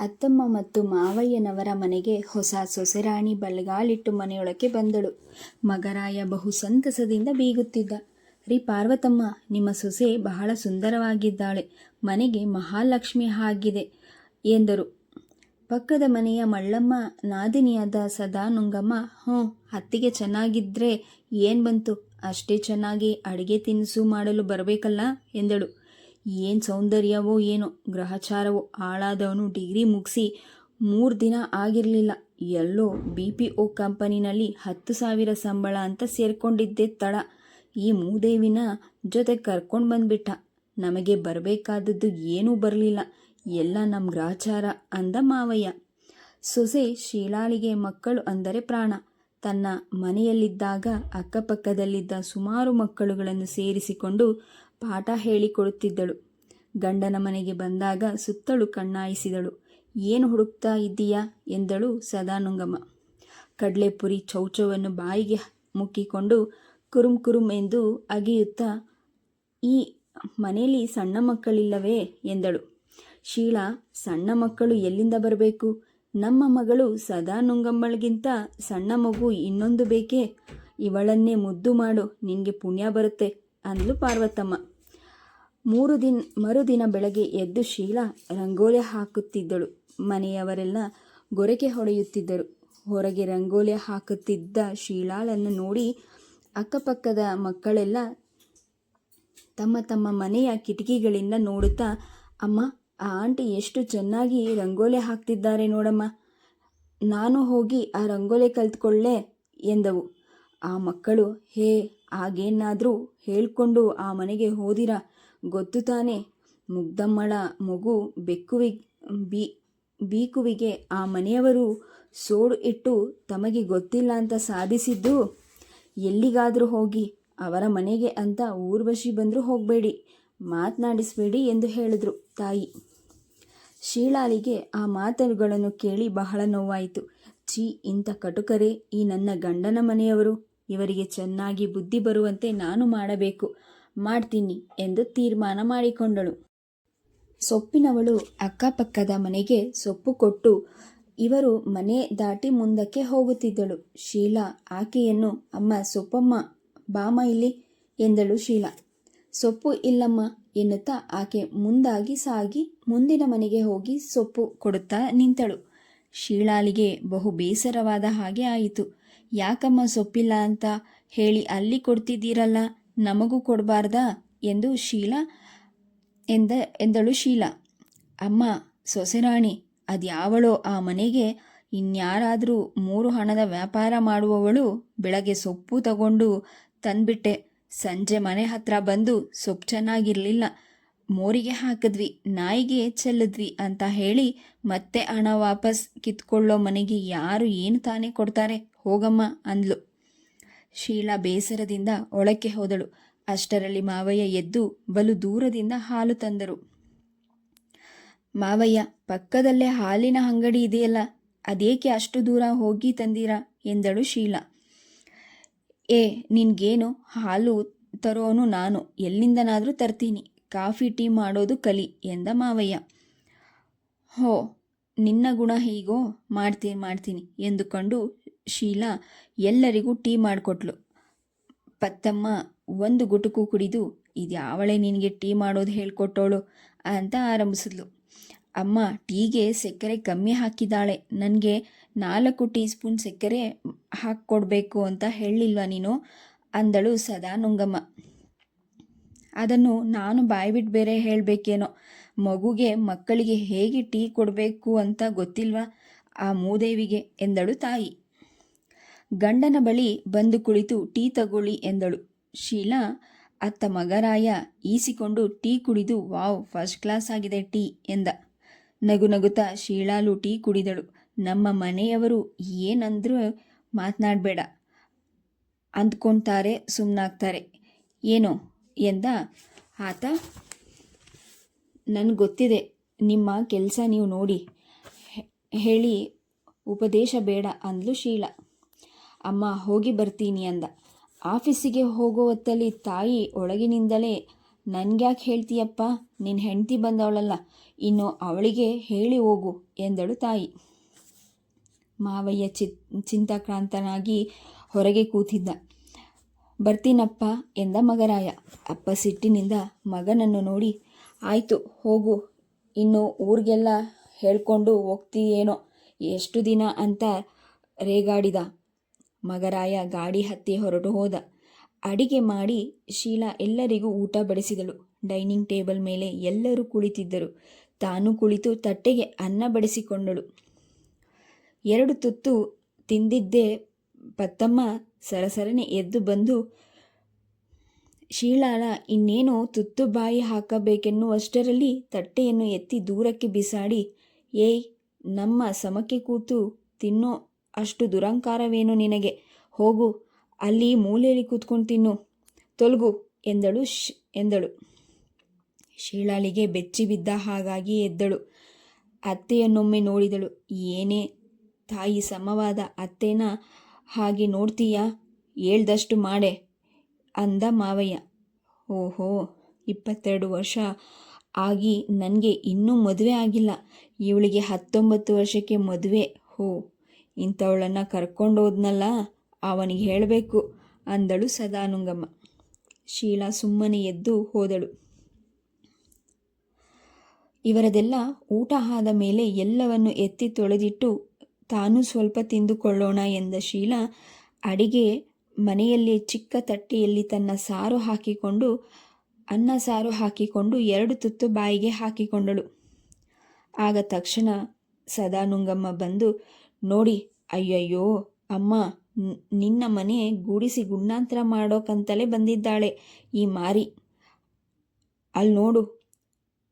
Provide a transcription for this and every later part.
ಅತ್ತಮ್ಮ ಮತ್ತು ಮಾವಯ್ಯನವರ ಮನೆಗೆ ಹೊಸ ಸೊಸೆರಾಣಿ ಬಲಗಾಲಿಟ್ಟು ಮನೆಯೊಳಕ್ಕೆ ಬಂದಳು. ಮಗರಾಯ ಬಹು ಸಂತಸದಿಂದ ಬೀಗುತ್ತಿದ್ದ. ರೀ ಪಾರ್ವತಮ್ಮ, ನಿಮ್ಮ ಸೊಸೆ ಬಹಳ ಸುಂದರವಾಗಿದ್ದಾಳೆ. ಮನೆಗೆ ಮಹಾಲಕ್ಷ್ಮಿ ಆಗಿದೆ ಎಂದರು. ಪಕ್ಕದ ಮನೆಯ ಮಳ್ಳಮ್ಮ, ನಾದಿನಿಯಾದ ಸದಾನುಂಗಮ್ಮ ಹ್ಞೂ, ಅತ್ತಿಗೆ ಚೆನ್ನಾಗಿದ್ರೆ ಏನು ಬಂತು? ಅಷ್ಟೇ ಚೆನ್ನಾಗಿ ಅಡುಗೆ ತಿನಿಸು ಮಾಡಲು ಬರಬೇಕಲ್ಲ ಎಂದಳು. ಏನು ಸೌಂದರ್ಯವೋ ಏನೋ, ಗ್ರಹಚಾರವೋ ಹಾಳಾದವನು ಡಿಗ್ರಿ ಮುಗಿಸಿ ಮೂರು ದಿನ ಆಗಿರಲಿಲ್ಲ. ಎಲ್ಲೋ ಬಿ ಪಿ ಒ ಕಂಪನಿನಲ್ಲಿ ಹತ್ತು ಸಾವಿರ ಸಂಬಳ ಅಂತ ಸೇರ್ಕೊಂಡಿದ್ದೆ ತಡ. ಈ ಮೂದೇವಿನ ಜೊತೆ ಕರ್ಕೊಂಡು ಬಂದ್ಬಿಟ್ಟ. ನಮಗೆ ಬರಬೇಕಾದದ್ದು ಏನೂ ಬರಲಿಲ್ಲ. ಎಲ್ಲ ನಮ್ಮ ಗ್ರಹಚಾರ ಅಂದ ಮಾವಯ್ಯ. ಸೊಸೆ ಶೀಲಾಳಿಗೆ ಮಕ್ಕಳು ಅಂದರೆ ಪ್ರಾಣ. ತನ್ನ ಮನೆಯಲ್ಲಿದ್ದಾಗ ಅಕ್ಕಪಕ್ಕದಲ್ಲಿದ್ದ ಸುಮಾರು ಮಕ್ಕಳುಗಳನ್ನು ಸೇರಿಸಿಕೊಂಡು ಪಾಠ ಹೇಳಿಕೊಡುತ್ತಿದ್ದಳು. ಗಂಡನ ಮನೆಗೆ ಬಂದಾಗ ಸುತ್ತಲೂ ಕಣ್ಣಾಯಿಸಿದಳು. ಏನು ಹುಡುಕ್ತಾ ಇದ್ದೀಯಾ? ಎಂದಳು ಸದಾನುಂಗಮ್ಮ. ಕಡಲೆಪುರಿ ಚೌಚವನ್ನು ಬಾಯಿಗೆ ಮುಕ್ಕಿಕೊಂಡು ಕುರುಮ್ ಕುರುಮ್ ಎಂದು ಅಗೆಯುತ್ತಾ, ಈ ಮನೆಯಲ್ಲಿ ಸಣ್ಣ ಮಕ್ಕಳಿಲ್ಲವೇ? ಎಂದಳು. ಶೀಲಾ, ಸಣ್ಣ ಮಕ್ಕಳು ಎಲ್ಲಿಂದ ಬರಬೇಕು? ನಮ್ಮ ಮಗಳು ಸದಾನುಂಗಮ್ಮಳಿಗಿಂತ ಸಣ್ಣ ಮಗು ಇನ್ನೊಂದು ಬೇಕೇ? ಇವಳನ್ನೇ ಮುದ್ದು ಮಾಡು, ನಿನಗೆ ಪುಣ್ಯ ಬರುತ್ತೆ, ಅಂದ್ಲು ಪಾರ್ವತಮ್ಮ. ಮೂರು ದಿನ ಮರುದಿನ ಬೆಳಗ್ಗೆ ಎದ್ದು ಶೀಲಾ ರಂಗೋಲಿ ಹಾಕುತ್ತಿದ್ದಳು. ಮನೆಯವರೆಲ್ಲ ಗೊರಕೆ ಹೊಡೆಯುತ್ತಿದ್ದರು ಹೊರಗೆ ರಂಗೋಲಿ ಹಾಕುತ್ತಿದ್ದ ಶೀಲಾಳನ್ನು ನೋಡಿ ಅಕ್ಕಪಕ್ಕದ ಮಕ್ಕಳೆಲ್ಲ ತಮ್ಮ ತಮ್ಮ ಮನೆಯ ಕಿಟಕಿಗಳಿಂದ ನೋಡುತ್ತಾ, ಅಮ್ಮ, ಆ ಆಂಟಿ ಎಷ್ಟು ಚೆನ್ನಾಗಿ ರಂಗೋಲಿ ಹಾಕ್ತಿದ್ದಾರೆ ನೋಡಮ್ಮ. ನಾನು ಹೋಗಿ ಆ ರಂಗೋಲಿ ಕಲ್ತ್ಕೊಳ್ಳೆ ಎಂದವು. ಆ ಮಕ್ಕಳು, ಹೇ ಆಗೇನಾದರೂ ಹೇಳ್ಕೊಂಡು ಆ ಮನೆಗೆ ಹೋದಿರ? ಗೊತ್ತು ತಾನೇ. ಮುಗ್ಧಮ್ಮಳ ಮಗು ಬೆಕ್ಕುವಿ, ಬಿ, ಬೀಕುವಿಗೆ ಆ ಮನೆಯವರು ಸೋಡು ಇಟ್ಟು ತಮಗೆ ಗೊತ್ತಿಲ್ಲ ಅಂತ ಸಾಧಿಸಿದ್ದು? ಎಲ್ಲಿಗಾದರೂ ಹೋಗಿ, ಅವರ ಮನೆಗೆ ಅಂತ ಊರ್ವಶಿ ಬಂದರೂ ಹೋಗಬೇಡಿ, ಮಾತನಾಡಿಸಬೇಡಿ ಎಂದು ಹೇಳಿದ್ರು ತಾಯಿ. ಶೀಲಾಳಿಗೆ ಆ ಮಾತುಗಳನ್ನು ಕೇಳಿ ಬಹಳ ನೋವಾಯಿತು. ಛೀ, ಇಂಥ ಕಟುಕರೇ, ಈ ನನ್ನ ಗಂಡನ ಮನೆಯವರು, ಇವರಿಗೆ ಚೆನ್ನಾಗಿ ಬುದ್ಧಿ ಬರುವಂತೆ ನಾನು ಮಾಡಬೇಕು. ಮಾಡ್ತೀನಿ ಎಂದು ತೀರ್ಮಾನ ಮಾಡಿಕೊಂಡಳು. ಸೊಪ್ಪಿನವಳು ಅಕ್ಕಪಕ್ಕದ ಮನೆಗೆ ಸೊಪ್ಪು ಕೊಟ್ಟು ಇವರು ಮನೆ ದಾಟಿ ಮುಂದಕ್ಕೆ ಹೋಗುತ್ತಿದ್ದಳು. ಶೀಲಾ, ಆಕೆಯನ್ನು ಅಮ್ಮ, ಸೊಪ್ಪಮ್ಮ, ಬಾಮ ಇಲ್ಲಿ ಎಂದಳು ಶೀಲಾ. ಸೊಪ್ಪು ಇಲ್ಲಮ್ಮ ಎನ್ನುತ್ತಾ ಆಕೆ ಮುಂದಾಗಿ ಸಾಗಿ ಮುಂದಿನ ಮನೆಗೆ ಹೋಗಿ ಸೊಪ್ಪು ಕೊಡುತ್ತಾ ನಿಂತಳು. ಶೀಲಾಲಿಗೆ ಬಹು ಬೇಸರವಾದ ಹಾಗೆ ಆಯಿತು. ಯಾಕಮ್ಮ ಸೊಪ್ಪಿಲ್ಲ ಅಂತ ಹೇಳಿ ಅಲ್ಲಿ ಕೊಡ್ತಿದ್ದೀರಲ್ಲ? ನಮಗೂ ಕೊಡಬಾರ್ದಾ ಎಂದು ಶೀಲಾ ಎಂದ, ಎಂದಳು ಶೀಲಾ. ಅಮ್ಮ, ಸೊಸೆರಾಣಿ, ಅದ್ಯಾವಳೋ ಆ ಮನೆಗೆ ಇನ್ಯಾರಾದರೂ ಮೂರು ಹಣದ ವ್ಯಾಪಾರ ಮಾಡುವವಳು ಬೆಳಗ್ಗೆ ಸೊಪ್ಪು ತಗೊಂಡು ತಂದ್ಬಿಟ್ಟೆ. ಸಂಜೆ ಮನೆ ಹತ್ರ ಬಂದು ಸೊಪ್ಪು ಚೆನ್ನಾಗಿರಲಿಲ್ಲ. ಮೋರಿಗೆ ಹಾಕಿದ್ವಿ, ನಾಯಿಗೆ ಚೆಲ್ಲಿದ್ವಿ ಅಂತ ಹೇಳಿ ಮತ್ತೆ ಹಣ ವಾಪಸ್ ಕಿತ್ಕೊಳ್ಳೋ ಮನೆಗೆ ಯಾರು ಏನು ತಾನೇ ಕೊಡ್ತಾರೆ, ಹೋಗಮ್ಮ ಅಂದ್ಲು. ಶೀಲಾ ಬೇಸರದಿಂದ ಒಳಕ್ಕೆ ಹೋದಳು. ಅಷ್ಟರಲ್ಲಿ ಮಾವಯ್ಯ ಎದ್ದು ಬಲು ದೂರದಿಂದ ಹಾಲು ತಂದರು. ಮಾವಯ್ಯ, ಪಕ್ಕದಲ್ಲೇ ಹಾಲಿನ ಅಂಗಡಿ ಇದೆಯಲ್ಲ, ಅದೇಕೆ ಅಷ್ಟು ದೂರ ಹೋಗಿ ತಂದೀರಾ? ಎಂದಳು ಶೀಲಾ. ಏ, ನಿನ್ಗೇನು? ಹಾಲು ತರೋನು ನಾನು. ಎಲ್ಲಿಂದನಾದರೂ ತರ್ತೀನಿ. ಕಾಫಿ, ಟೀ ಮಾಡೋದು ಕಲಿ ಎಂದ ಮಾವಯ್ಯ. ಹೋ, ನಿನ್ನ ಗುಣ ಹೀಗೋ? ಮಾಡ್ತೀನಿ ಮಾಡ್ತೀನಿ ಎಂದುಕೊಂಡು ಶೀಲಾ ಎಲ್ಲರಿಗೂ ಟೀ ಮಾಡಿಕೊಟ್ಲು. ಪತ್ತಮ್ಮ, ಒಂದು ಗುಟುಕು ಕುಡಿದು ಇದ್ಯಾವಳೆ ನಿನಗೆ ಟೀ ಮಾಡೋದು ಹೇಳ್ಕೊಟ್ಟೋಳು ಅಂತ ಆರಂಭಿಸಿದ್ಲು. ಅಮ್ಮ, ಟೀಗೆ ಸಕ್ಕರೆ ಕಮ್ಮಿ ಹಾಕಿದ್ದಾಳೆ. ನನಗೆ ನಾಲ್ಕು ಟೀ ಸ್ಪೂನ್ ಸಕ್ಕರೆ ಹಾಕ್ಕೊಡ್ಬೇಕು ಅಂತ ಹೇಳಿಲ್ವಾ ನೀನು? ಅಂದಳು ಸದಾ ನುಂಗಮ್ಮ ಅದನ್ನು ನಾನು ಬಾಯ್ಬಿಟ್ಟು ಬೇರೆ ಹೇಳಬೇಕೇನೋ. ಮಗುಗೆ ಮಕ್ಕಳಿಗೆ ಹೇಗೆ ಟೀ ಕೊಡಬೇಕು ಅಂತ ಗೊತ್ತಿಲ್ವಾ? ಆ ಮೂದೇವಿಗೆ, ಎಂದಳು ತಾಯಿ. ಗಂಡನ ಬಳಿ ಬಂದು ಕುಳಿತು ಟೀ ತಗೊಳ್ಳಿ ಎಂದಳು. ಶೀಲಾ, ಅತ್ತ ಮಗರಾಯ ಈಸಿಕೊಂಡು ಟೀ ಕುಡಿದು, ವಾವ್, ಫಸ್ಟ್ ಕ್ಲಾಸ್ ಆಗಿದೆ ಟೀ ಎಂದ. ನಗು ನಗುತ್ತಾ ಶೀಲಾಲು ಟೀ ಕುಡಿದಳು. ನಮ್ಮ ಮನೆಯವರು ಏನಂದ್ರೂ ಮಾತನಾಡಬೇಡ. ಅಂದ್ಕೊಂತಾರೆ ಸುಮ್ಮನಾಗ್ತಾರೆ ಏನೋ? ಎಂದ. ಆತ, ನನಗೆ ಗೊತ್ತಿದೆ. ನಿಮ್ಮ ಕೆಲಸ ನೀವು ನೋಡಿ. ಹೇಳಿ, ಉಪದೇಶ ಬೇಡ ಅಂದ್ಲು ಶೀಲಾ. ಅಮ್ಮ ಹೋಗಿ ಬರ್ತೀನಿ ಅಂದ. ಆಫೀಸಿಗೆ ಹೋಗೋ ಹೊತ್ತಲ್ಲಿ ತಾಯಿ ಒಳಗಿನಿಂದಲೇ, ನನ್ಗ್ಯಾಕೆ ಹೇಳ್ತೀಯಪ್ಪ? ನಿನ್ನ ಹೆಂಡತಿ ಬಂದವಳಲ್ಲ, ಇನ್ನು ಅವಳಿಗೆ ಹೇಳಿ ಹೋಗು, ಎಂದಳು ತಾಯಿ. ಮಾವಯ್ಯ ಚಿ ಚಿಂತಾಕ್ರಾಂತನಾಗಿ ಹೊರಗೆ ಕೂತಿದ್ದ. ಬರ್ತೀನಪ್ಪ, ಎಂದ ಮಗರಾಯ. ಅಪ್ಪ ಸಿಟ್ಟಿನಿಂದ ಮಗನನ್ನು ನೋಡಿ, ಆಯಿತು, ಹೋಗು, ಇನ್ನು ಊರಿಗೆಲ್ಲ ಹೇಳ್ಕೊಂಡು ಹೋಗ್ತೀಯೇನೋ, ಎಷ್ಟು ದಿನ ಅಂತ ರೇಗಾಡಿದ. ಮಗರಾಯ ಗಾಡಿ ಹತ್ತಿ ಹೊರಟು ಹೋದ. ಅಡಿಗೆ ಮಾಡಿ ಶೀಲಾ ಎಲ್ಲರಿಗೂ ಊಟ ಬಡಿಸಿದಳು. ಡೈನಿಂಗ್ ಟೇಬಲ್ ಮೇಲೆ ಎಲ್ಲರೂ ಕುಳಿತಿದ್ದರು. ತಾನು ಕುಳಿತು ತಟ್ಟೆಗೆ ಅನ್ನ ಬಡಿಸಿಕೊಂಡಳು. ಎರಡು ತುತ್ತು ತಿಂದಿದ್ದೇ ಪತ್ತಮ್ಮ. ಸರಸರನೆ ಎದ್ದು ಬಂದು, ಶೀಲಾಳ, ಇನ್ನೇನು ತುತ್ತು ಬಾಯಿ ಹಾಕಬೇಕೆನ್ನುವಷ್ಟರಲ್ಲಿ ತಟ್ಟೆಯನ್ನು ಎತ್ತಿ ದೂರಕ್ಕೆ ಬಿಸಾಡಿ. ಏಯ್, ನಮ್ಮ ಸಮಕ್ಕೆ ಕೂತು ತಿನ್ನೋ ಅಷ್ಟು ದುರಂಕಾರವೇನು ನಿನಗೆ? ಹೋಗು, ಅಲ್ಲಿ ಮೂಲೆಯಲ್ಲಿ ಕೂತ್ಕೊಂಡು ತಿನ್ನು. ತೊಲಗು, ಎಂದಳು ಶ್, ಎಂದಳು. ಶೀಲಾಳಿಗೆ ಬೆಚ್ಚಿ ಬಿದ್ದ ಹಾಗಾಗಿ ಎದ್ದಳು. ಅತ್ತೆಯನ್ನೊಮ್ಮೆ ನೋಡಿದಳು. ಏನೇ ತಾಯಿ ಸಮವಾದ ಅತ್ತೆನ ಹಾಗೆ ನೋಡ್ತೀಯಾ? ಹೇಳ್ದಷ್ಟು ಮಾಡೆ, ಅಂದ ಮಾವಯ್ಯ. ಓಹೋ, ಇಪ್ಪತ್ತೆರಡು ವರ್ಷ ಆಗಿ ನನಗೆ ಇನ್ನೂ ಮದುವೆ ಆಗಿಲ್ಲ. ಇವಳಿಗೆ ಹತ್ತೊಂಬತ್ತು ವರ್ಷಕ್ಕೆ ಮದುವೆ. ಹೋ ಇಂಥವಳನ್ನು ಕರ್ಕೊಂಡೋದ್ನಲ್ಲ ಅವನಿಗೆ ಹೇಳಬೇಕು ಅಂದಳು ಸದಾನುಂಗಮ್ಮ. ಶೀಲಾ ಸುಮ್ಮನೆ ಎದ್ದು ಹೋದಳು. ಇವರದೆಲ್ಲ ಊಟ ಆದ ಮೇಲೆ ಎಲ್ಲವನ್ನು ಎತ್ತಿ ತೊಳೆದಿಟ್ಟು ತಾನು ಸ್ವಲ್ಪ ತಿಂದುಕೊಳ್ಳೋಣ ಎಂದ ಶೀಲಾ ಅಡಿಗೆ ಮನೆಯಲ್ಲಿ ಚಿಕ್ಕ ತಟ್ಟೆಯಲ್ಲಿ ತನ್ನ ಸಾರು ಹಾಕಿಕೊಂಡು, ಅನ್ನ ಸಾರು ಹಾಕಿಕೊಂಡು ಎರಡು ತುತ್ತು ಬಾಯಿಗೆ ಹಾಕಿಕೊಂಡಳು. ಆಗ ತಕ್ಷಣ ಸದಾನುಂಗಮ್ಮ ಬಂದು ನೋಡಿ, ಅಯ್ಯಯ್ಯೋ, ಅಮ್ಮ ನಿನ್ನ ಮನೆ ಗೂಡಿಸಿ ಗುಂಡಾಂತರ ಮಾಡೋಕಂತಲೇ ಬಂದಿದ್ದಾಳೆ ಈ ಮಾರಿ. ಅಲ್ಲಿ ನೋಡು,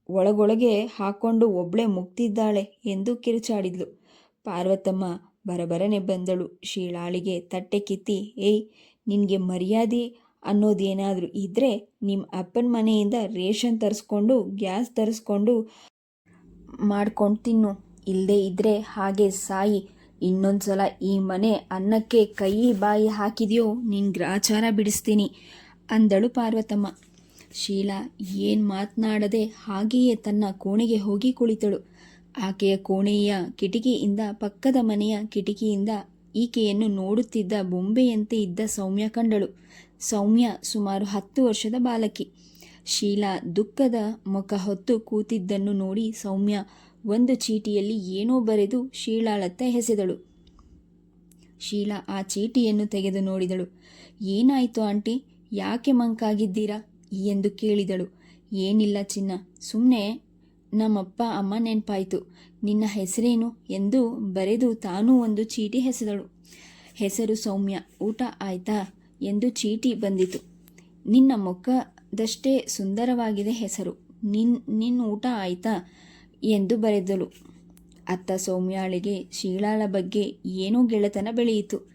ಒಳಗೊಳಗೆ ಹಾಕೊಂಡು ಒಬ್ಳೆ ಮುಗ್ತಿದ್ದಾಳೆ ಎಂದು ಕಿರುಚಾಡಿದ್ಲು. ಪಾರ್ವತಮ್ಮ ಬರಬರನೆ ಬಂದಳು. ಶೀಳಾಳಿಗೆ ತಟ್ಟೆ ಕಿತ್ತಿ, ಏಯ್, ನಿನಗೆ ಮರ್ಯಾದೆ ಅನ್ನೋದೇನಾದರೂ ಇದ್ದರೆ ನಿಮ್ಮ ಅಪ್ಪನ ಮನೆಯಿಂದ ರೇಷನ್ ತರಿಸ್ಕೊಂಡು, ಗ್ಯಾಸ್ ತರಿಸ್ಕೊಂಡು ಮಾಡ್ಕೊಂಡು ತಿನ್ನು. ಇಲ್ಲದೆ ಇದ್ದರೆ ಹಾಗೆ ಸಾಯಿ ಇನ್ನೊಂದ್ಸಲ ಈ ಮನೆ ಅನ್ನಕ್ಕೆ ಕೈ ಬಾಯಿ ಹಾಕಿದೆಯೋ ನಿನ್ನ ಗ್ರಾಚಾರ ಬಿಡಿಸ್ತೀನಿ, ಅಂದಳು ಪಾರ್ವತಮ್ಮ. ಶೀಲಾ ಏನು ಮಾತನಾಡದೆ ಹಾಗೆಯೇ ತನ್ನ ಕೋಣೆಗೆ ಹೋಗಿ ಕುಳಿತಳು. ಆಕೆಯ ಕೋಣೆಯ ಕಿಟಕಿಯಿಂದ, ಪಕ್ಕದ ಮನೆಯ ಕಿಟಕಿಯಿಂದ ಈಕೆಯನ್ನು ನೋಡುತ್ತಿದ್ದ ಬೊಂಬೆಯಂತೆ ಇದ್ದ ಸೌಮ್ಯ ಕಂಡಳು. ಸೌಮ್ಯ ಸುಮಾರು ಹತ್ತು ವರ್ಷದ ಬಾಲಕಿ. ಶೀಲಾ ದುಃಖದ ಮುಖ ಹೊತ್ತು ಕೂತಿದ್ದನ್ನು ನೋಡಿ ಸೌಮ್ಯ ಒಂದು ಚೀಟಿಯಲ್ಲಿ ಏನೋ ಬರೆದು ಶೀಲಾಳತ್ತ ಹೆಸೆದಳು. ಶೀಲಾ ಆ ಚೀಟಿಯನ್ನು ತೆಗೆದು ನೋಡಿದಳು. ಏನಾಯಿತು ಆಂಟಿ? ಯಾಕೆ ಮಂಕಾಗಿದ್ದೀರಾ? ಎಂದು ಕೇಳಿದಳು. ಏನಿಲ್ಲ ಚಿನ್ನ ಸುಮ್ಮನೆ ನಮ್ಮಪ್ಪ ಅಮ್ಮ ನೆನಪಾಯಿತು. ನಿನ್ನ ಹೆಸರೇನು ಎಂದು ಬರೆದು ತಾನೂ ಒಂದು ಚೀಟಿ ಹೆಸೆದಳು. ಹೆಸರು ಸೌಮ್ಯ, ಊಟ ಆಯ್ತಾ ಎಂದು ಚೀಟಿ ಬಂದಿತು. ನಿನ್ನ ಮುಖದಷ್ಟೇ ಸುಂದರವಾಗಿದೆ ಹೆಸರು. ನಿನ್ ನಿನ್ನ ಊಟ ಆಯ್ತಾ? ಎಂದು ಬರೆದಳು. ಅತ್ತ ಸೌಮ್ಯಾಳಿಗೆ ಶೀಲಾಳ ಬಗ್ಗೆ ಏನೂ ಗೆಳೆತನ ಬೆಳೆಯಿತು.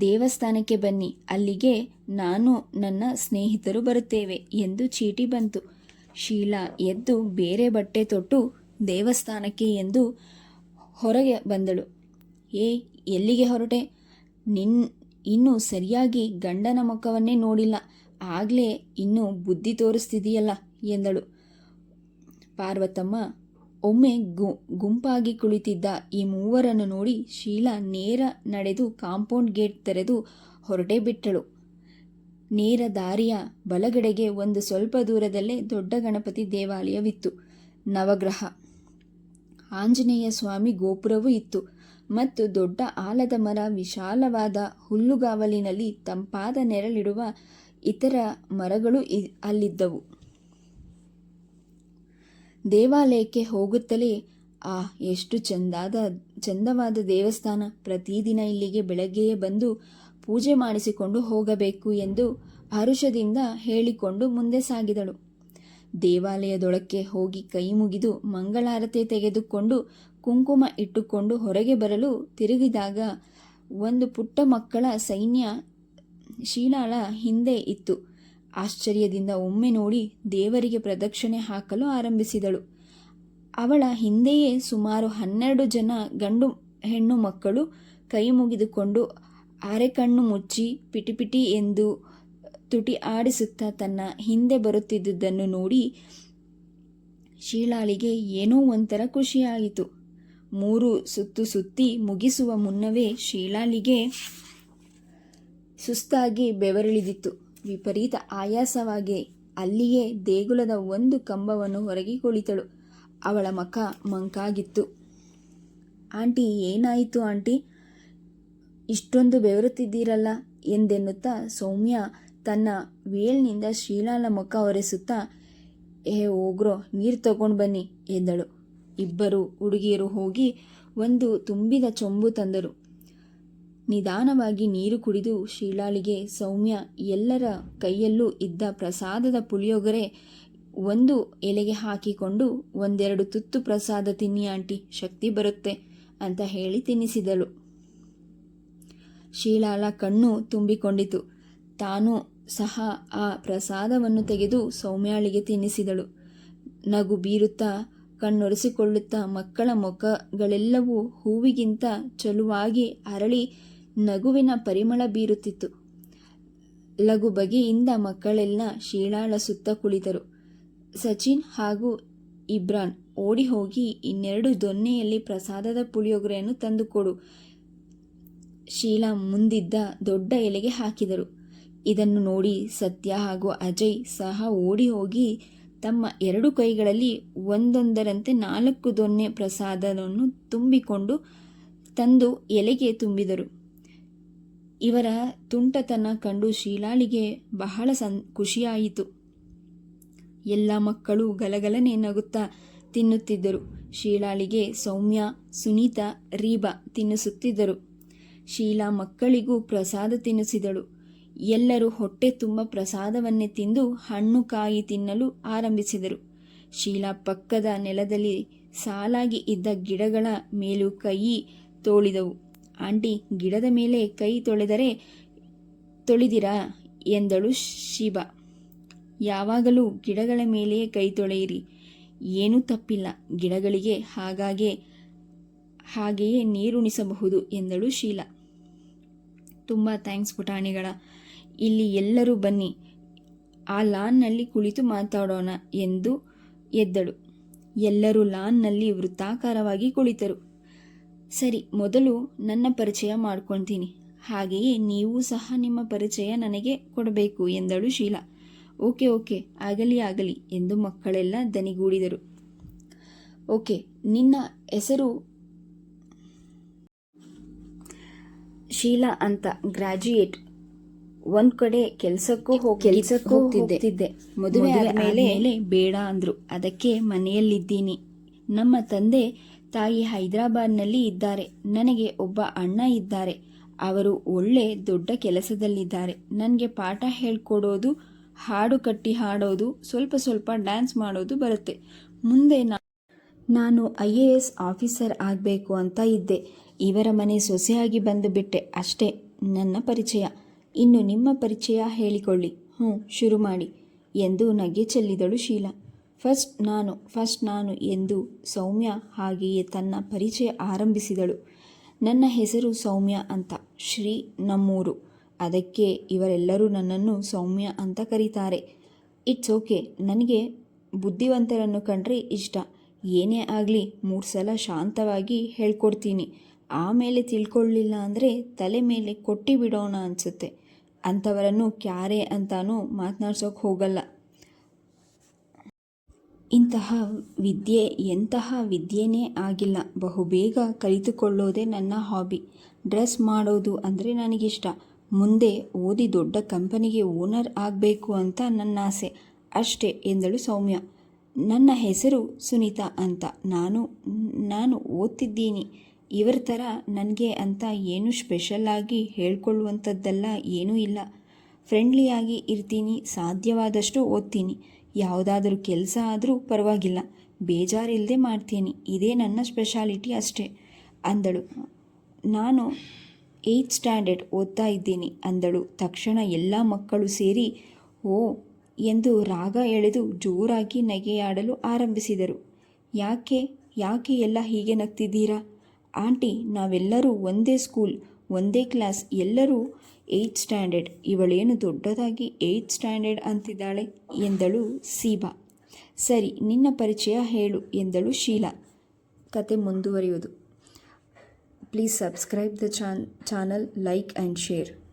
ದೇವಸ್ಥಾನಕ್ಕೆ ಬನ್ನಿ, ಅಲ್ಲಿಗೆ ನಾನು ನನ್ನ ಸ್ನೇಹಿತರು ಬರುತ್ತೇವೆ ಎಂದು ಚೀಟಿ ಬಂತು. ಶೀಲಾ ಎದ್ದು ಬೇರೆ ಬಟ್ಟೆ ತೊಟ್ಟು ದೇವಸ್ಥಾನಕ್ಕೆ ಎಂದು ಹೊರಗೆ ಬಂದಳು. ಏ, ಎಲ್ಲಿಗೆ ಹೊರಟೆ? ನಿನ್, ಇನ್ನೂ ಸರಿಯಾಗಿ ಗಂಡನ ಮುಖವನ್ನೇ ನೋಡಿಲ್ಲ. ಆಗಲೇ ಇನ್ನೂ ಬುದ್ಧಿ ತೋರಿಸ್ತಿದೆಯಲ್ಲ ಎಂದಳು. ಪಾರ್ವತಮ್ಮ ಒಮ್ಮೆ ಗುಂಪಾಗಿ ಕುಳಿತಿದ್ದ ಈ ಮೂವರನ್ನು ನೋಡಿ ಶೀಲಾ ನೇರ ನಡೆದು ಕಾಂಪೌಂಡ್ ಗೇಟ್ ತೆರೆದು ಹೊರಟೇ ಬಿಟ್ಟಳು. ನೇರ ದಾರಿಯ ಬಲಗಡೆಗೆ ಒಂದು ಸ್ವಲ್ಪ ದೂರದಲ್ಲೇ ದೊಡ್ಡ ಗಣಪತಿ ದೇವಾಲಯವಿತ್ತು. ನವಗ್ರಹ. ಆಂಜನೇಯ ಸ್ವಾಮಿ ಗೋಪುರವೂ ಇತ್ತು. ಮತ್ತು ದೊಡ್ಡ ಆಲದ ಮರ, ವಿಶಾಲವಾದ ಹುಲ್ಲುಗಾವಲಿನಲ್ಲಿ ತಂಪಾದ ನೆರಳಿಡುವ ಇತರ ಮರಗಳು ಅಲ್ಲಿದ್ದವು. ದೇವಾಲಯಕ್ಕೆ ಹೋಗುತ್ತಲೇ ಆ ಎಷ್ಟು ಚಂದಾದ, ಚಂದವಾದ ದೇವಸ್ಥಾನ. ಪ್ರತಿದಿನ ಇಲ್ಲಿಗೆ ಬೆಳಗ್ಗೆಯೇ ಬಂದು ಪೂಜೆ ಮಾಡಿಸಿಕೊಂಡು ಹೋಗಬೇಕು ಎಂದು ಹರುಷದಿಂದ ಹೇಳಿಕೊಂಡು ಮುಂದೆ ಸಾಗಿದಳು. ದೇವಾಲಯದೊಳಕ್ಕೆ ಹೋಗಿ ಕೈ ಮುಗಿದು ಮಂಗಳಾರತಿ ತೆಗೆದುಕೊಂಡು ಕುಂಕುಮ ಇಟ್ಟುಕೊಂಡು ಹೊರಗೆ ಬರಲು ತಿರುಗಿದಾಗ ಒಂದು ಪುಟ್ಟ ಮಕ್ಕಳ ಸೈನ್ಯ ಶೀಲಾಳ ಹಿಂದೆ ಇತ್ತು. ಆಶ್ಚರ್ಯದಿಂದ ಒಮ್ಮೆ ನೋಡಿ ದೇವರಿಗೆ ಪ್ರದಕ್ಷಿಣೆ ಹಾಕಲು ಆರಂಭಿಸಿದಳು. ಅವಳ ಹಿಂದೆಯೇ ಸುಮಾರು ಹನ್ನೆರಡು ಜನ ಗಂಡು ಹೆಣ್ಣು ಮಕ್ಕಳು ಕೈ ಮುಗಿದುಕೊಂಡು ಅರೆಕಣ್ಣು ಮುಚ್ಚಿ ಪಿಟಿಪಿಟಿ ಎಂದು ತುಟಿ ಆಡಿಸುತ್ತಾ ತನ್ನ ಹಿಂದೆ ಬರುತ್ತಿದ್ದುದನ್ನು ನೋಡಿ ಶೀಲಾಳಿಗೆ ಏನೋ ಒಂಥರ ಖುಷಿಯಾಯಿತು. ಮೂರು ಸುತ್ತು ಸುತ್ತಿ ಮುಗಿಸುವ ಮುನ್ನವೇ ಶೀಲಾಳಿಗೆ ಸುಸ್ತಾಗಿ ಬೆವರಿಳಿದಿತ್ತು. ವಿಪರೀತ ಆಯಾಸವಾಗಿ ಅಲ್ಲಿಯೇ ದೇಗುಲದ ಒಂದು ಕಂಬವನ್ನು ಹೊರಗೆ ಕುಳಿತಳು. ಅವಳ ಮಖ ಮಂಕಾಗಿತ್ತು. ಆಂಟಿ, ಏನಾಯಿತು ಆಂಟಿ? ಇಷ್ಟೊಂದು ಬೆವರುತ್ತಿದ್ದೀರಲ್ಲ? ಎಂದೆನ್ನುತ್ತಾ ಸೌಮ್ಯ ತನ್ನ ವೇಲ್ನಿಂದ ಶ್ರೀಲಾಲ ಮುಖ ಒರೆಸುತ್ತಾ, ಏ ಹೋಗ್ರೋ ನೀರು ತಗೊಂಡು ಬನ್ನಿ, ಎಂದಳು. ಇಬ್ಬರು ಹುಡುಗಿಯರು ಹೋಗಿ ಒಂದು ತುಂಬಿದ ಚೊಂಬು ತಂದರು. ನಿಧಾನವಾಗಿ ನೀರು ಕುಡಿದು ಶೀಲಾಳಿಗೆ ಸೌಮ್ಯ ಎಲ್ಲರ ಕೈಯಲ್ಲೂ ಇದ್ದ ಪ್ರಸಾದದ ಪುಳಿಯೋಗರೆ ಒಂದು ಎಲೆಗೆ ಹಾಕಿಕೊಂಡು ಒಂದೆರಡು ತುತ್ತು ಪ್ರಸಾದ ತಿನ್ನಿ ಆಂಟಿ, ಶಕ್ತಿ ಬರುತ್ತೆ ಅಂತ ಹೇಳಿ ತಿನ್ನಿಸಿದಳು. ಶೀಲಾಳ ಕಣ್ಣು ತುಂಬಿಕೊಂಡಿತು. ತಾನು ಸಹ ಆ ಪ್ರಸಾದವನ್ನು ತೆಗೆದು ಸೌಮ್ಯಾಳಿಗೆ ತಿನ್ನಿಸಿದಳು. ನಗು ಬೀರುತ್ತಾ, ಕಣ್ಣೊರೆಸಿಕೊಳ್ಳುತ್ತಾ ಮಕ್ಕಳ ಮುಖಗಳೆಲ್ಲವೂ ಹೂವಿಗಿಂತ ಚಲುವಾಗಿ ಅರಳಿ ನಗುವಿನ ಪರಿಮಳ ಬೀರುತ್ತಿತ್ತು. ಲಘು ಬಗೆಯಿಂದ ಮಕ್ಕಳೆಲ್ಲ ಶೀಲಾಳ ಸುತ್ತ ಕುಳಿತರು. ಸಚಿನ್ ಹಾಗೂ ಇಬ್ರಾನ್ ಓಡಿ ಹೋಗಿ ಇನ್ನೆರಡು ದೊನ್ನೆಯಲ್ಲಿ ಪ್ರಸಾದದ ಪುಳಿಯೋಗರೆಯನ್ನು ತಂದುಕೊಡು ಶೀಲಾ ಮುಂದಿದ್ದ ದೊಡ್ಡ ಎಲೆಗೆ ಹಾಕಿದರು. ಇದನ್ನು ನೋಡಿ ಸತ್ಯ ಹಾಗೂ ಅಜಯ್ ಸಹ ಓಡಿ ಹೋಗಿ ತಮ್ಮ ಎರಡು ಕೈಗಳಲ್ಲಿ ಒಂದೊಂದರಂತೆ ನಾಲ್ಕು ದೊನ್ನೆ ಪ್ರಸಾದವನ್ನು ತುಂಬಿಕೊಂಡು ತಂದು ಎಲೆಗೆ ತುಂಬಿದರು. ಇವರ ತುಂಟತನ ಕಂಡು ಶೀಲಾಳಿಗೆ ಬಹಳ ಸಂ ಖುಷಿಯಾಯಿತು. ಎಲ್ಲ ಮಕ್ಕಳು ಗಲಗಲನೆ ನಗುತ್ತಾ ತಿನ್ನುತ್ತಿದ್ದರು. ಶೀಲಾಳಿಗೆ ಸೌಮ್ಯ, ಸುನೀತಾ, ರೀಬಾ ತಿನ್ನಿಸುತ್ತಿದ್ದರು. ಶೀಲಾ ಮಕ್ಕಳಿಗೂ ಪ್ರಸಾದ ತಿನ್ನಿಸಿದಳು. ಎಲ್ಲರೂ ಹೊಟ್ಟೆ ತುಂಬ ಪ್ರಸಾದವನ್ನೇ ತಿಂದು ಹಣ್ಣು ಕಾಯಿ ತಿನ್ನಲು ಆರಂಭಿಸಿದರು. ಶೀಲಾ ಪಕ್ಕದ ನೆಲದಲ್ಲಿ ಸಾಲಾಗಿ ಇದ್ದ ಗಿಡಗಳ ಮೇಲೂ ಕೈ ತೋಳಿದವು. ಆಂಟಿ, ಗಿಡದ ಮೇಲೆ ಕೈ ತೊಳೆದರೆ ತೊಳೆದಿರಾ? ಎಂದಳು ಶಿವ ಯಾವಾಗಲೂ ಗಿಡಗಳ ಮೇಲೆಯೇ ಕೈ ತೊಳೆಯಿರಿ. ಏನೂ ತಪ್ಪಿಲ್ಲ. ಗಿಡಗಳಿಗೆ ಹಾಗಾಗೆ, ಹಾಗೆಯೇ ನೀರುಣಿಸಬಹುದು ಎಂದಳು ಶೀಲಾ. ತುಂಬ ಥ್ಯಾಂಕ್ಸ್ ಪುಟಾಣಿಗಳ. ಇಲ್ಲಿ ಎಲ್ಲರೂ ಬನ್ನಿ. ಆ ಲಾನ್ನಲ್ಲಿ ಕುಳಿತು ಮಾತಾಡೋಣ ಎಂದು ಎದ್ದಳು. ಎಲ್ಲರೂ ಲಾನ್ನಲ್ಲಿ ವೃತ್ತಾಕಾರವಾಗಿ ಕುಳಿತರು. ಸರಿ ಮೊದಲು ನನ್ನ ಪರಿಚಯ ಮಾಡ್ಕೊಳ್ತೀನಿ ಹಾಗೆಯೇ ನೀವು ಸಹ ನಿಮ್ಮ ಪರಿಚಯ ನನಗೆ ಕೊಡಬೇಕು ಎಂದಳು ಶೀಲಾ. ಓಕೆ ಓಕೆ ಆಗಲಿ ಆಗಲಿ ಎಂದು ಮಕ್ಕಳೆಲ್ಲ ದನಿಗೂಡಿದರು. ಓಕೆ ನಿನ್ನ ಹೆಸರು? ಶೀಲಾ ಅಂತ ಗ್ರಾಜ್ಯುಯೇಟ್. ಒಂದ್ ಕಡೆ ಕೆಲ್ಸಕ್ಕೂ ಹೋಗಿ ಕೆಲ್ಸಕ್ಕೂ ಹೋಗ್ತಿದ್ದೆ. ಮದುವೆ ಆದ್ಮೇಲೆ ಬೇಡ ಅಂದ್ರು. ಅದಕ್ಕೆ ಮನೆಯಲ್ಲಿದ್ದೀನಿ. ನಮ್ಮ ತಂದೆ ತಾಯಿ ಹೈದರಾಬಾದ್ನಲ್ಲಿ ಇದ್ದಾರೆ. ನನಗೆ ಒಬ್ಬ ಅಣ್ಣ ಇದ್ದಾರೆ. ಅವರು ಒಳ್ಳೆ ದೊಡ್ಡ ಕೆಲಸದಲ್ಲಿದ್ದಾರೆ. ನನಗೆ ಪಾಠ ಹೇಳ್ಕೊಡೋದು, ಹಾಡು ಕಟ್ಟಿ ಹಾಡೋದು, ಸ್ವಲ್ಪ ಸ್ವಲ್ಪ ಡ್ಯಾನ್ಸ್ ಮಾಡೋದು ಬರುತ್ತೆ. ಮುಂದೆ ನಾನು ಐ ಎ ಎಸ್ ಆಫೀಸರ್ ಆಗಬೇಕು ಅಂತ ಇದ್ದೆ. ಇವರ ಮನೆ ಸೊಸೆಯಾಗಿ ಬಂದು ಬಿಟ್ಟೆ. ಅಷ್ಟೇ ನನ್ನ ಪರಿಚಯ. ಇನ್ನು ನಿಮ್ಮ ಪರಿಚಯ ಹೇಳಿಕೊಳ್ಳಿ. ಹ್ಞೂ, ಶುರು ಮಾಡಿ. ಎಂದು ನಗೆ ಚೆಲ್ಲಿದಳು ಶೀಲಾ. ಫಸ್ಟ್ ನಾನು ಫಸ್ಟ್ ನಾನು ಎಂದು ಸೌಮ್ಯ ಹಾಗೆಯೇ ತನ್ನ ಪರಿಚಯ ಆರಂಭಿಸಿದಳು. ನನ್ನ ಹೆಸರು ಸೌಮ್ಯ ಅಂತ, ಶ್ರೀ ನಮ್ಮೂರು. ಅದಕ್ಕೆ ಇವರೆಲ್ಲರೂ ನನ್ನನ್ನು ಸೌಮ್ಯ ಅಂತ ಕರೀತಾರೆ. ಇಟ್ಸ್ ಓಕೆ, ನನಗೆ ಬುದ್ಧಿವಂತರನ್ನು ಕಂಡ್ರೆ ಇಷ್ಟ. ಏನೇ ಆಗಲಿ, ಮೂರು ಸಲ ಶಾಂತವಾಗಿ ಹೇಳ್ಕೊಡ್ತೀನಿ. ಆಮೇಲೆ ತಿಳ್ಕೊಳ್ಳಿಲ್ಲ ಅಂದರೆ ತಲೆ ಮೇಲೆ ಕೊಟ್ಟಿ ಬಿಡೋಣ ಅನಿಸುತ್ತೆ. ಅಂಥವರನ್ನು ಕ್ಯಾರೆ ಅಂತಾನೂ ಮಾತನಾಡ್ಸೋಕೆ ಹೋಗಲ್ಲ. ಇಂತಹ ವಿದ್ಯೆ, ಎಂತಹ ವಿದ್ಯೆನೇ ಆಗಿಲ್ಲ. ಬಹುಬೇಗ ಕಲಿತುಕೊಳ್ಳೋದೇ ನನ್ನ ಹಾಬಿ. ಡ್ರೆಸ್ ಮಾಡೋದು ಅಂದರೆ ನನಗಿಷ್ಟ. ಮುಂದೆ ಓದಿ ದೊಡ್ಡ ಕಂಪನಿಗೆ ಓನರ್ ಆಗಬೇಕು ಅಂತ ನನ್ನ ಆಸೆ. ಅಷ್ಟೇ ಎಂದಳು ಸೌಮ್ಯ. ನನ್ನ ಹೆಸರು ಸುನೀತಾ ಅಂತ. ನಾನು ನಾನು ಓದ್ತಿದ್ದೀನಿ. ಇವರ ಥರ ನನಗೆ ಅಂತ ಏನು ಸ್ಪೆಷಲ್ಲಾಗಿ ಹೇಳ್ಕೊಳ್ಳುವಂಥದ್ದೆಲ್ಲ ಏನೂ ಇಲ್ಲ. ಫ್ರೆಂಡ್ಲಿಯಾಗಿ ಇರ್ತೀನಿ, ಸಾಧ್ಯವಾದಷ್ಟು ಓದ್ತೀನಿ. ಯಾವುದಾದ್ರೂ ಕೆಲಸ ಆದರೂ ಪರವಾಗಿಲ್ಲ. ಬೇಜಾರಿಲ್ಲದೆ ಮಾಡ್ತೀನಿ. ಇದೇ ನನ್ನ ಸ್ಪೆಷಾಲಿಟಿ ಅಷ್ಟೇ. ಅಂದಳು. ನಾನು ಏಯ್ತ್ ಸ್ಟ್ಯಾಂಡರ್ಡ್ ಓದ್ತಾ ಇದ್ದೀನಿ ಅಂದಳು. ತಕ್ಷಣ ಎಲ್ಲ ಮಕ್ಕಳು ಸೇರಿ, ಓ, ಎಂದು ರಾಗ ಎಳೆದು ಜೋರಾಗಿ ನಗೆಯಾಡಲು ಆರಂಭಿಸಿದರು. ಯಾಕೆ? ಯಾಕೆ ಎಲ್ಲ ಹೀಗೆ ನಗ್ತಿದ್ದೀರಾ? ಆಂಟಿ, ನಾವೆಲ್ಲರೂ ಒಂದೇ ಸ್ಕೂಲ್ ಒಂದೇ ಕ್ಲಾಸ್ ಎಲ್ಲರೂ ಏಯ್ತ್ ಸ್ಟ್ಯಾಂಡರ್ಡ್ ಇವಳೇನು ದೊಡ್ಡದಾಗಿ ಏಯ್ತ್ ಸ್ಟ್ಯಾಂಡರ್ಡ್ ಅಂತಿದ್ದಾಳೆ? ಎಂದಳು ಸೀಬಾ. ಸರಿ, ನಿನ್ನ ಪರಿಚಯ ಹೇಳು, ಎಂದಳು ಶೀಲಾ. ಕತೆ ಮುಂದುವರಿಯುವುದು. Please subscribe the chan channel like and share